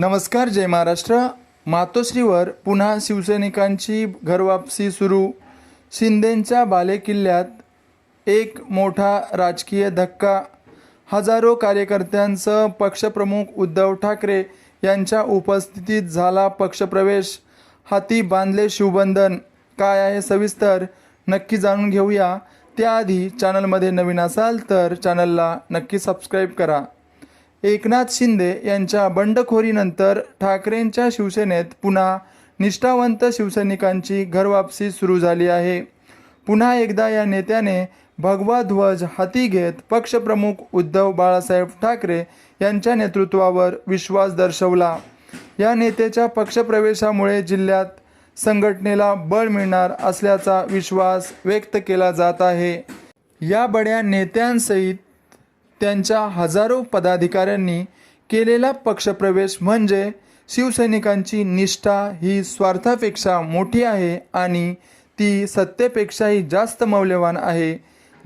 नमस्कार जय महाराष्ट्र. मातोश्रीवर पुन्हा शिवसैनिकांची घरवापसी सुरू. शिंदेंच्या बालेकिल्ल्यात एक मोठा राजकीय धक्का. हजारो कार्यकर्त्यांसह पक्षप्रमुख उद्धव ठाकरे यांच्या उपस्थितीत झाला पक्षप्रवेश. हाती बांधले शिवबंधन. काय आहे सविस्तर नक्की जाणून घेऊया. त्याआधी चॅनलमध्ये नवीन असाल तर चॅनलला नक्की सबस्क्राईब करा. एकनाथ शिंदे यांच्या बंडखोरीनंतर ठाकरेंच्या शिवसेनेत पुन्हा निष्ठावंत शिवसैनिकांची घरवापसी सुरू झाली आहे. पुन्हा एकदा या नेत्याने भगवा ध्वज हाती घेत पक्षप्रमुख उद्धव बाळासाहेब ठाकरे यांच्या नेतृत्वावर विश्वास दर्शवला. या नेत्याच्या पक्षप्रवेशामुळे जिल्ह्यात संघटनेला बळ मिळणार असल्याचा विश्वास व्यक्त केला जात आहे. या बड्या नेत्यांसहित त्यांच्या हजारो पदाधिकाऱ्यांनी केलेला पक्षप्रवेश म्हणजे शिवसैनिकांची निष्ठा ही स्वार्थापेक्षा मोठी आहे आणि ती सत्तेपेक्षाही जास्त मौल्यवान आहे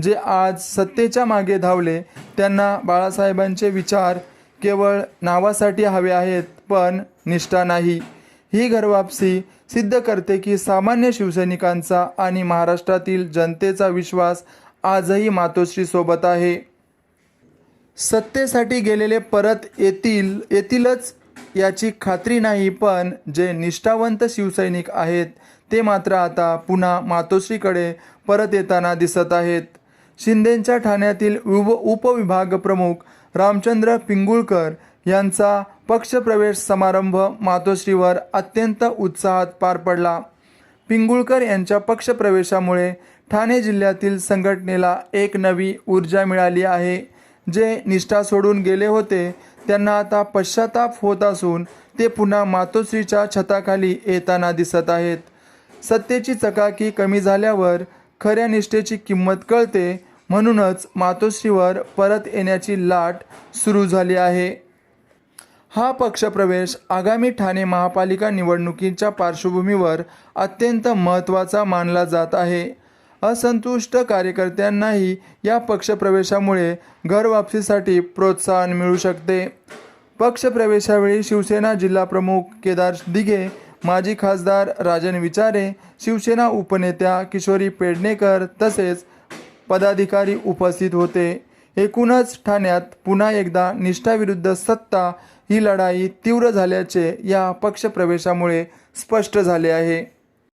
जे आज सत्तेच्या मागे धावले. त्यांना बाळासाहेबांचे विचार केवळ नावासाठी हवे आहेत पण निष्ठा नाही. ही घरवापसी सिद्ध करते की सामान्य शिवसैनिकांचा आणि महाराष्ट्रातील जनतेचा विश्वास आजही मातोश्रीसोबत आहे. सत्तेसाठी गेलेले परत येतील येतीलच याची खात्री नाही पण जे निष्ठावंत शिवसैनिक आहेत ते मात्र आता पुन्हा मातोश्रीकडे परत येताना दिसत आहेत. शिंदेंच्या ठाण्यातील उप उपविभाग प्रमुख रामचंद्र पिंगुळकर यांचा पक्षप्रवेश समारंभ मातोश्रीवर अत्यंत उत्साहात पार पडला. पिंगुळकर यांच्या पक्षप्रवेशामुळे ठाणे जिल्ह्यातील संघटनेला एक नवी ऊर्जा मिळाली आहे. जे निष्ठा सोडून गेले होते त्यांना आता पश्चाताप होत असून ते पुन्हा मातोश्रीच्या छताखाली येताना दिसत आहेत. सत्तेची चकाकी कमी झाल्यावर खऱ्या निष्ठेची किंमत कळते म्हणूनच मातोश्रीवर परत येण्याची लाट सुरू झाली आहे. हा पक्षप्रवेश आगामी ठाणे महापालिका निवडणुकीच्या पार्श्वभूमीवर अत्यंत महत्त्वाचा मानला जात आहे. असंतुष्ट कार्यकर्त्यांनाही या पक्षप्रवेशामुळे घरवापसीसाठी प्रोत्साहन मिळू शकते. पक्षप्रवेशावेळी शिवसेना जिल्हाप्रमुख केदार दिघे माजी खासदार राजन विचारे शिवसेना उपनेत्या किशोरी पेडणेकर तसेच पदाधिकारी उपस्थित होते. एकूणच ठाण्यात पुन्हा एकदा निष्ठाविरुद्ध सत्ता ही लढाई तीव्र झाल्याचे या पक्षप्रवेशामुळे स्पष्ट झाले आहे.